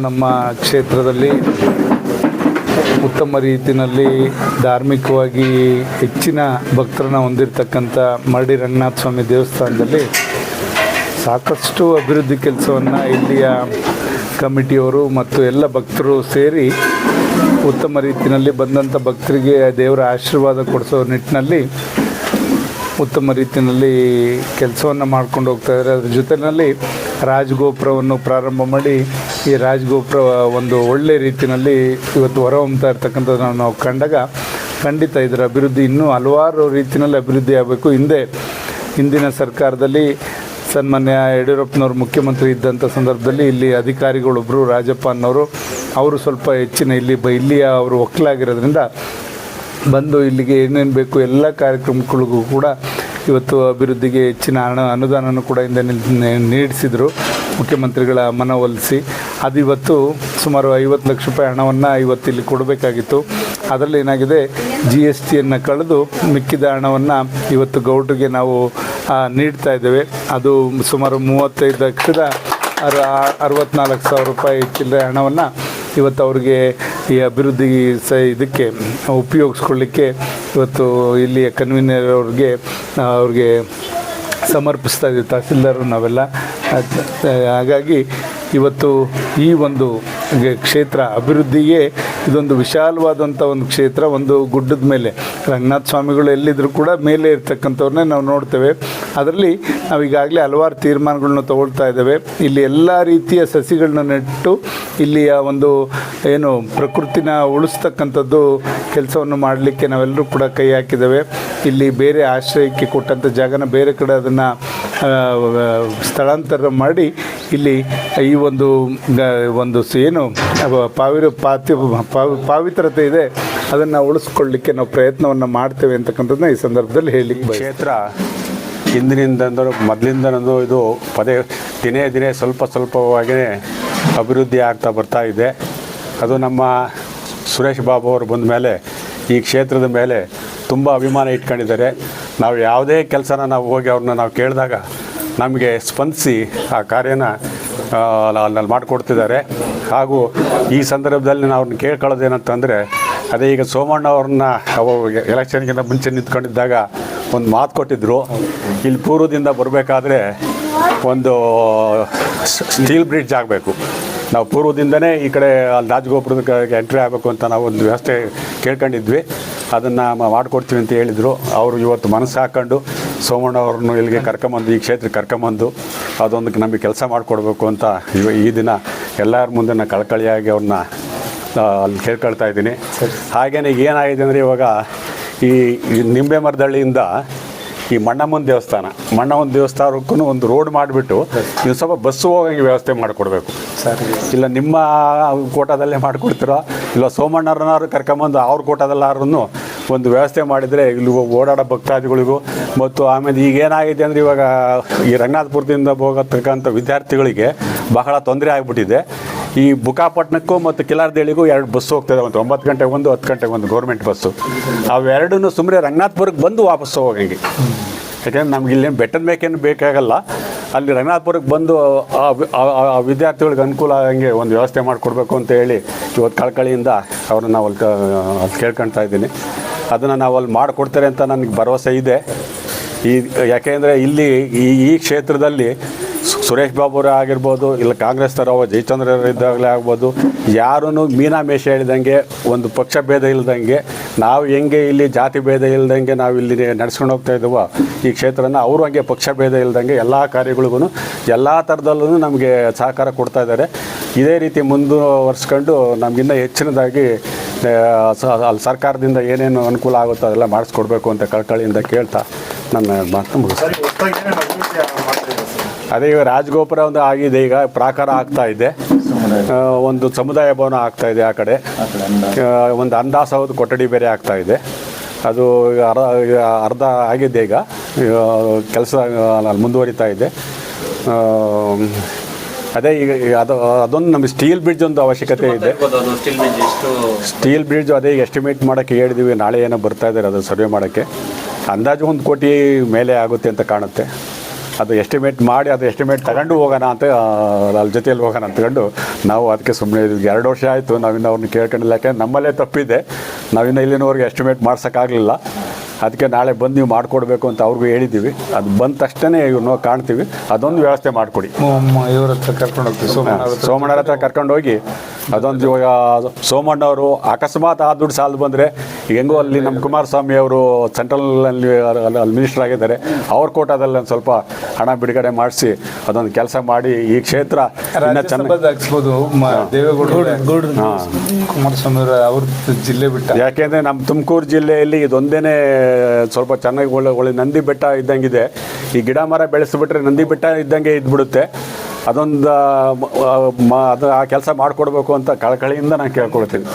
ನಮ್ಮ ಕ್ಷೇತ್ರದಲ್ಲಿ ಉತ್ತಮ ರೀತಿಯಲ್ಲಿ ಧಾರ್ಮಿಕವಾಗಿ ಹೆಚ್ಚಿನ ಭಕ್ತರನ್ನ ಹೊಂದಿರತಕ್ಕಂಥ ಮರಡಿ ರಂಗನಾಥ ಸ್ವಾಮಿ ದೇವಸ್ಥಾನದಲ್ಲಿ ಸಾಕಷ್ಟು ಅಭಿವೃದ್ಧಿ ಕೆಲಸವನ್ನು ಇಲ್ಲಿಯ ಕಮಿಟಿಯವರು ಮತ್ತು ಎಲ್ಲ ಭಕ್ತರು ಸೇರಿ ಉತ್ತಮ ರೀತಿಯಲ್ಲಿ ಬಂದಂಥ ಭಕ್ತರಿಗೆ ದೇವರ ಆಶೀರ್ವಾದ ಕೊಡಿಸೋ ನಿಟ್ಟಿನಲ್ಲಿ ಉತ್ತಮ ರೀತಿಯಲ್ಲಿ ಕೆಲಸವನ್ನು ಮಾಡ್ಕೊಂಡು ಹೋಗ್ತಾ ಇದ್ದಾರೆ ಅದ್ರ ಜೊತೆಯಲ್ಲಿ ರಾಜಗೋಪುರವನ್ನು ಪ್ರಾರಂಭ ಮಾಡಿ ಈ ರಾಜಗೋಪುರ ಒಂದು ಒಳ್ಳೆ ರೀತಿಯಲ್ಲಿ ಇವತ್ತು ಹೊರಹೊಮ್ತಾ ಇರ್ತಕ್ಕಂಥದ್ದು ನಾವು ಕಂಡಾಗ ಖಂಡಿತ ಇದರ ಅಭಿವೃದ್ಧಿ ಇನ್ನೂ ಹಲವಾರು ರೀತಿಯಲ್ಲಿ ಅಭಿವೃದ್ಧಿ ಆಗಬೇಕು. ಹಿಂದೆ ಹಿಂದಿನ ಸರ್ಕಾರದಲ್ಲಿ ಸನ್ಮಾನ್ಯ ಯಡಿಯೂರಪ್ಪನವರು ಮುಖ್ಯಮಂತ್ರಿ ಇದ್ದಂಥ ಸಂದರ್ಭದಲ್ಲಿ ಇಲ್ಲಿ ಅಧಿಕಾರಿಗಳೊಬ್ಬರು ರಾಜಪ್ಪ ಅನ್ನೋರು, ಅವರು ಸ್ವಲ್ಪ ಹೆಚ್ಚಿನ ಇಲ್ಲಿ ಬ, ಇಲ್ಲಿಯ ಅವರು ಒಕ್ಕಲಾಗಿರೋದ್ರಿಂದ ಬಂದು ಇಲ್ಲಿಗೆ ಏನೇನು ಬೇಕು ಎಲ್ಲ ಕಾರ್ಯಕ್ರಮಗಳಿಗೂ ಕೂಡ ಇವತ್ತು ಅಭಿವೃದ್ಧಿಗೆ ಹೆಚ್ಚಿನ ಹಣ ಅನುದಾನವನ್ನು ಕೂಡ ಇಂದ ನೀಡಿಸಿದರು. ಮುಖ್ಯಮಂತ್ರಿಗಳ ಮನವೊಲಿಸಿ ಅದು ಇವತ್ತು ಸುಮಾರು ಐವತ್ತು ಲಕ್ಷ ರೂಪಾಯಿ ಹಣವನ್ನು ಇವತ್ತು ಇಲ್ಲಿ ಕೊಡಬೇಕಾಗಿತ್ತು. ಅದರಲ್ಲಿ ಏನಾಗಿದೆ ಜಿ ಎಸ್ ಟಿಯನ್ನು ಕಳೆದು ಮಿಕ್ಕಿದ ಹಣವನ್ನು ಇವತ್ತು ಗೌಡ್ರಿಗೆ ನಾವು ನೀಡ್ತಾ ಇದ್ದೇವೆ. ಅದು ಸುಮಾರು ಮೂವತ್ತೈದು ಲಕ್ಷದ ಅರ, ಅರವತ್ನಾಲ್ಕು ಸಾವಿರ ರೂಪಾಯಿ ಚಿಲ್ಲರೆ ಹಣವನ್ನು ಇವತ್ತು ಅವ್ರಿಗೆ ಈ ಅಭಿವೃದ್ಧಿ ಸ ಇದಕ್ಕೆ ಉಪಯೋಗಿಸ್ಕೊಳ್ಳಿಕ್ಕೆ ಇವತ್ತು ಇಲ್ಲಿಯ ಕನ್ವೀನರ್ ಅವ್ರಿಗೆ ಅವ್ರಿಗೆ ಸಮರ್ಪಿಸ್ತಾ ಇದ್ದೀವಿ ತಹಸೀಲ್ದಾರರು ನಾವೆಲ್ಲ. ಹಾಗಾಗಿ ಇವತ್ತು ಈ ಒಂದು ಕ್ಷೇತ್ರ ಅಭಿವೃದ್ಧಿಗೆ ಇದೊಂದು ವಿಶಾಲವಾದಂಥ ಒಂದು ಕ್ಷೇತ್ರ, ಒಂದು ಗುಡ್ಡದ ಮೇಲೆ. ರಂಗನಾಥ ಸ್ವಾಮಿಗಳು ಎಲ್ಲಿದ್ದರೂ ಕೂಡ ಮೇಲೆ ಇರ್ತಕ್ಕಂಥವ್ರನ್ನೇ ನಾವು ನೋಡ್ತೇವೆ. ಅದರಲ್ಲಿ ನಾವು ಈಗಾಗಲೇ ಹಲವಾರು ತೀರ್ಮಾನಗಳನ್ನ ತಗೊಳ್ತಾ ಇದ್ದೇವೆ. ಇಲ್ಲಿ ಎಲ್ಲ ರೀತಿಯ ಸಸಿಗಳನ್ನ ನೆಟ್ಟು ಇಲ್ಲಿಯ ಒಂದು ಏನು ಪ್ರಕೃತಿನ ಉಳಿಸ್ತಕ್ಕಂಥದ್ದು ಕೆಲಸವನ್ನು ಮಾಡಲಿಕ್ಕೆ ನಾವೆಲ್ಲರೂ ಕೂಡ ಕೈ ಹಾಕಿದ್ದೇವೆ. ಇಲ್ಲಿ ಬೇರೆ ಆಶ್ರಯಕ್ಕೆ ಕೊಟ್ಟಂಥ ಜಾಗನ ಬೇರೆ ಕಡೆ ಅದನ್ನು ಸ್ಥಳಾಂತರ ಮಾಡಿ ಇಲ್ಲಿ ಈ ಒಂದು ಒಂದು ಏನು ಪಾವಿರ ಪಾತಿ ಪಾವಿತ್ರತೆ ಇದೆ ಅದನ್ನು ಉಳಿಸ್ಕೊಳ್ಳಿಕ್ಕೆ ನಾವು ಪ್ರಯತ್ನವನ್ನು ಮಾಡ್ತೇವೆ ಅಂತಕ್ಕಂಥದ್ದನ್ನ ಈ ಸಂದರ್ಭದಲ್ಲಿ ಹೇಳಿ ಕ್ಷೇತ್ರ ಹಿಂದಿನಿಂದಲೂ ಮೊದಲಿಂದನೂ ಇದು ಪದೇ ದಿನೇ ದಿನೇ ಸ್ವಲ್ಪ ಸ್ವಲ್ಪವಾಗಿಯೇ ಅಭಿವೃದ್ಧಿ ಆಗ್ತಾ ಬರ್ತಾ ಇದೆ. ಅದು ನಮ್ಮ ಸುರೇಶ್ ಬಾಬು ಅವರು ಬಂದ ಮೇಲೆ ಈ ಕ್ಷೇತ್ರದ ಮೇಲೆ ತುಂಬ ಅಭಿಮಾನ ಇಟ್ಕೊಂಡಿದ್ದಾರೆ. ನಾವು ಯಾವುದೇ ಕೆಲಸನ ನಾವು ಹೋಗಿ ಅವ್ರನ್ನ ನಾವು ಕೇಳಿದಾಗ ನಮಗೆ ಸ್ಪಂದಿಸಿ ಆ ಕಾರ್ಯನ ಅಲ್ಲಿ ಮಾಡಿಕೊಡ್ತಿದ್ದಾರೆ. ಹಾಗೂ ಈ ಸಂದರ್ಭದಲ್ಲಿ ನಾವು ಅವ್ರನ್ನ ಕೇಳ್ಕೊಳ್ಳೋದೇನಂತಂದರೆ, ಅದೇ ಈಗ ಸೋಮಣ್ಣ ಅವ್ರನ್ನ ಅವ ಎಲೆಕ್ಷನ್ಗಿಂತ ಮುಂಚೆ ನಿಂತ್ಕೊಂಡಿದ್ದಾಗ ಒಂದು ಮಾತು ಕೊಟ್ಟಿದ್ದರು ಇಲ್ಲಿ ಪೂರ್ವದಿಂದ ಬರಬೇಕಾದ್ರೆ ಒಂದು ಸ್ಟೀಲ್ ಬ್ರಿಡ್ಜ್ ಆಗಬೇಕು. ನಾವು ಪೂರ್ವದಿಂದನೇ ಈ ಕಡೆ ಅಲ್ಲಿ ರಾಜಗೋಪುರದ ಎಂಟ್ರಿ ಆಗಬೇಕು ಅಂತ ನಾವು ಒಂದು ವ್ಯವಸ್ಥೆ ಕೇಳ್ಕೊಂಡಿದ್ವಿ. ಅದನ್ನು ಮಾಡಿಕೊಡ್ತೀವಿ ಅಂತ ಹೇಳಿದರು. ಅವರು ಇವತ್ತು ಮನಸ್ಸು ಹಾಕೊಂಡು ಸೋಮಣ್ಣ ಅವ್ರನ್ನು ಇಲ್ಲಿಗೆ ಕರ್ಕೊಂಬಂದು ಈ ಕ್ಷೇತ್ರಕ್ಕೆ ಕರ್ಕೊಂಬಂದು ಅದೊಂದಕ್ಕೆ ನಮಗೆ ಕೆಲಸ ಮಾಡಿಕೊಡ್ಬೇಕು ಅಂತ ಇವ ಈ ದಿನ ಎಲ್ಲರ ಮುಂದೆ ನಾನು ಕಳಕಳಿಯಾಗಿ ಅವ್ರನ್ನ ಅಲ್ಲಿ ಕೇಳ್ಕೊಳ್ತಾ ಇದ್ದೀನಿ. ಹಾಗೇನೆ ಈಗ ಏನಾಗಿದೆ ಅಂದರೆ ಇವಾಗ ಈ ನಿಂಬೆ ಮರದಳ್ಳಿಯಿಂದ ಈ ಮಣ್ಣಮ್ಮನ ದೇವಸ್ಥಾನ ಮಣ್ಣಮ್ಮನ ದೇವಸ್ಥಾನಕ್ಕೂ ಒಂದು ರೋಡ್ ಮಾಡಿಬಿಟ್ಟು ನೀವು ಸ್ವಲ್ಪ ಬಸ್ಸು ಹೋಗೋಂಗೆ ವ್ಯವಸ್ಥೆ ಮಾಡಿಕೊಡ್ಬೇಕು. ಇಲ್ಲ ನಿಮ್ಮ ಕೋಟಾದಲ್ಲೇ ಮಾಡಿಕೊಡ್ತೀರೋ? ಇಲ್ಲ ಸೋಮಣ್ಣರನ್ನಾರು ಕರ್ಕೊಂಬಂದು ಅವ್ರ ಕೋಟಾದಲ್ಲಾರು ಒಂದು ವ್ಯವಸ್ಥೆ ಮಾಡಿದರೆ ಇಲ್ಲಿ ಓಡಾಡೋ ಭಕ್ತಾದಿಗಳಿಗೂ ಮತ್ತು ಆಮೇಲೆ ಈಗ ಏನಾಗಿದೆ ಅಂದರೆ ಇವಾಗ ಈ ರಂಗನಾಥಪುರದಿಂದ ಹೋಗತಕ್ಕಂಥ ವಿದ್ಯಾರ್ಥಿಗಳಿಗೆ ಬಹಳ ತೊಂದರೆ ಆಗಿಬಿಟ್ಟಿದೆ. ಈ ಬುಕಾಪಟ್ಟಣಕ್ಕೂ ಮತ್ತು ಕಿಲಾರ್ದೇಳಿಗೂ ಎರಡು ಬಸ್ಸು ಹೋಗ್ತದೆ ಒಂದು ಒಂಬತ್ತು ಗಂಟೆಗೆ ಒಂದು, ಹತ್ತು ಗಂಟೆಗೆ ಒಂದು ಗೌರ್ಮೆಂಟ್ ಬಸ್ಸು ಅವೆರಡೂ ಸುಮ್ಮನೆ ರಂಗನಾಥಪುರಕ್ಕೆ ಬಂದು ವಾಪಸ್ ಹೋಗಂಗೆ ಯಾಕೆಂದ್ರೆ ನಮ್ಗೆ ಇಲ್ಲಿ ಬೆಟ್ಟದ ಮೇಕೇನು ಬೇಕಾಗಲ್ಲ. ಅಲ್ಲಿ ರಂಗನಾಥಪುರಕ್ಕೆ ಬಂದು ಆ ವಿದ್ಯಾರ್ಥಿಗಳಿಗೆ ಅನುಕೂಲ ಆಗಂಗೆ ಒಂದು ವ್ಯವಸ್ಥೆ ಮಾಡಿಕೊಡ್ಬೇಕು ಅಂತ ಹೇಳಿ ಇವತ್ತು ಕಳ್ಕಳಿಯಿಂದ ಅವ್ರನ್ನ ನಾವು ಅಲ್ಲಿ ಕೇಳ್ಕೊಳ್ತಾ ಇದ್ದೀನಿ. ಅದನ್ನು ನಾವು ಅಲ್ಲಿ ಮಾಡಿಕೊಡ್ತಾರೆ ಅಂತ ನನಗೆ ಭರವಸೆ ಇದೆ. ಈ ಯಾಕೆಂದರೆ ಇಲ್ಲಿ ಈ ಈ ಕ್ಷೇತ್ರದಲ್ಲಿ ಸುರೇಶ್ ಬಾಬುರೇ ಆಗಿರ್ಬೋದು, ಇಲ್ಲ ಕಾಂಗ್ರೆಸ್ ತರವ ಜಯಚಂದ್ರ ಇದ್ದಾಗಲೇ ಆಗ್ಬೋದು ಯಾರೂ ಮೀನಾಮೇಷ ಹೇಳಿದಂಗೆ, ಒಂದು ಪಕ್ಷ ಭೇದ ಇಲ್ದಂಗೆ, ನಾವು ಹೆಂಗೆ ಇಲ್ಲಿ ಜಾತಿ ಭೇದ ಇಲ್ದಂಗೆ ನಾವು ಇಲ್ಲಿ ನಡ್ಸ್ಕೊಂಡು ಹೋಗ್ತಾ ಇದ್ದೀವೋ, ಈ ಕ್ಷೇತ್ರನ ಅವರು ಹಂಗೆ ಪಕ್ಷ ಭೇದ ಇಲ್ದಂಗೆ ಎಲ್ಲ ಕಾರ್ಯಗಳಿಗೂ ಎಲ್ಲ ಥರದಲ್ಲೂ ನಮಗೆ ಸಹಕಾರ ಕೊಡ್ತಾ ಇದ್ದಾರೆ. ಇದೇ ರೀತಿ ಮುಂದುವರ್ಸ್ಕೊಂಡು ನಮಗಿನ್ನ ಹೆಚ್ಚಿನದಾಗಿ ಅಲ್ಲಿ ಸರ್ಕಾರದಿಂದ ಏನೇನು ಅನುಕೂಲ ಆಗುತ್ತೋ ಅದೆಲ್ಲ ಮಾಡಿಸ್ಕೊಡ್ಬೇಕು ಅಂತ ಕಳ್ಕಳಿಯಿಂದ ಕೇಳ್ತಾ ನನ್ನ ಮಾತು ಮುಗಿಸ್ತೀನಿ. ಅದೇ ಈಗ ರಾಜಗೋಪುರ ಒಂದು ಆಗಿದೆ ಈಗ ಪ್ರಾಕಾರ ಆಗ್ತಾ ಇದೆ. ಒಂದು ಸಮುದಾಯ ಭವನ ಆಗ್ತಾ ಇದೆ ಆ ಕಡೆ. ಒಂದು ಅಂದಾಸವದ ಕೊಠಡಿ ಬೇರೆ ಆಗ್ತಾ ಇದೆ. ಅದು ಈಗ ಅರ್ಧ ಅರ್ಧ ಆಗಿದೆ ಈಗ. ಕೆಲಸ ಅಲ್ಲಿ ಮುಂದುವರಿತಾ ಇದೆ. ಅದೇ ಈಗ ಈಗ ಅದು ಅದೊಂದು ನಮಗೆ ಸ್ಟೀಲ್ ಬ್ರಿಡ್ಜ್ ಒಂದು ಅವಶ್ಯಕತೆ ಇದೆ. ಸ್ಟಿಲ್ ಬ್ರಿಡ್ಜ್ ಅದೇ ಎಸ್ಟಿಮೇಟ್ ಮಾಡೋಕ್ಕೆ ಹೇಳಿದೀವಿ ನಾಳೆ ಏನೋ ಬರ್ತಾ ಇದ್ದಾರೆ ಅದು ಸರ್ವೆ ಮಾಡೋಕ್ಕೆ. ಅಂದಾಜು ಒಂದು ಕೋಟಿ ಮೇಲೆ ಆಗುತ್ತೆ ಅಂತ ಕಾಣುತ್ತೆ. ಅದು ಎಸ್ಟಿಮೇಟ್ ಮಾಡಿ, ಅದು ಎಸ್ಟಿಮೇಟ್ ತಗೊಂಡು ಹೋಗೋಣ ಅಂತ ಅಲ್ಲಿ ಜೊತೆಯಲ್ಲಿ ಹೋಗೋಣ ಅಂತಕೊಂಡು ನಾವು ಅದಕ್ಕೆ ಸುಮ್ಮನೆ ಎರಡು ವರ್ಷ ಆಯಿತು ನಾವಿನ್ನು ಅವ್ರನ್ನ ಕೇಳ್ಕೊಂಡಿಲ್ಲ. ಯಾಕೆಂದ್ರೆ ನಮ್ಮಲ್ಲೇ ತಪ್ಪಿದೆ. ನಾವಿನ್ನು ಇಲ್ಲಿನವರೆಗೆ ಎಸ್ಟಿಮೇಟ್ ಮಾಡ್ಸೋಕ್ಕಾಗಲಿಲ್ಲ. ಅದಕ್ಕೆ ನಾಳೆ ಬಂದು ನೀವು ಮಾಡಿಕೊಡ್ಬೇಕು ಅಂತ ಅವ್ರಿಗೂ ಹೇಳಿದ್ದೀವಿ. ಅದು ಬಂದ ತಕ್ಷಣ ಇವ್ರನ್ನ ಕಾಣ್ತೀವಿ. ಅದೊಂದು ವ್ಯವಸ್ಥೆ ಮಾಡಿಕೊಡಿ. ಇವ್ರ ಹತ್ರ ಕರ್ಕೊಂಡು ಹೋಗ್ತೀವಿ. ಸೋಮಣ್ಣ ಹತ್ರ. ಸೋಮಣ್ಣರ ಹತ್ರ ಕರ್ಕೊಂಡು ಹೋಗಿ ಅದೊಂದು ಇವಾಗ ಸೋಮಣ್ಣವರು ಅಕಸ್ಮಾತ್ ಆ ದುಡ್ಡು ಸಾಲ ಬಂದರೆ ಹೆಂಗೋ ಅಲ್ಲಿ ನಮ್ಮ ಕುಮಾರಸ್ವಾಮಿ ಅವರು ಸೆಂಟ್ರಲಲ್ಲಿ ಅಲ್ಲಿ ಮಿನಿಸ್ಟರ್ ಆಗಿದ್ದಾರೆ. ಅವ್ರ ಕೋಟಾದಲ್ಲಿ ಒಂದು ಸ್ವಲ್ಪ ಹಣ ಬಿಡುಗಡೆ ಮಾಡಿಸಿ ಅದೊಂದು ಕೆಲಸ ಮಾಡಿ ಈ ಕ್ಷೇತ್ರ ಇನ್ನೂ ಚೆನ್ನಾಗಿ ರಾಜ್ಯಸಭಾದ ಹಾಕ್ಸ್ಬೋದು ಮ- ದೇವೇಗೌಡರು ಕುಮಾರಸ್ವಾಮಿ ಅವ್ರ ಜಿಲ್ಲೆ ಬಿಟ್ಟ. ಯಾಕೆಂದರೆ ನಮ್ಮ ತುಮಕೂರು ಜಿಲ್ಲೆಯಲ್ಲಿ ಇದೊಂದೇ ಸ್ವಲ್ಪ ಚೆನ್ನಾಗಿ ಒಳ್ಳೆ ಒಳ್ಳೆ ನಂದಿ ಬೆಟ್ಟ ಇದ್ದಂಗಿದೆ. ಈ ಗಿಡ ಮರ ಬೆಳೆಸಿಬಿಟ್ರೆ ನಂದಿ ಬೆಟ್ಟ ಇದ್ದಂಗೆ ಇದ್ಬಿಡುತ್ತೆ. ಅದೊಂದು ಅದು ಆ ಕೆಲಸ ಮಾಡಿಕೊಡ್ಬೇಕು ಅಂತ ಕಳಕಳಿಯಿಂದ ನಾನು ಕೇಳ್ಕೊಳ್ತೀನಿ.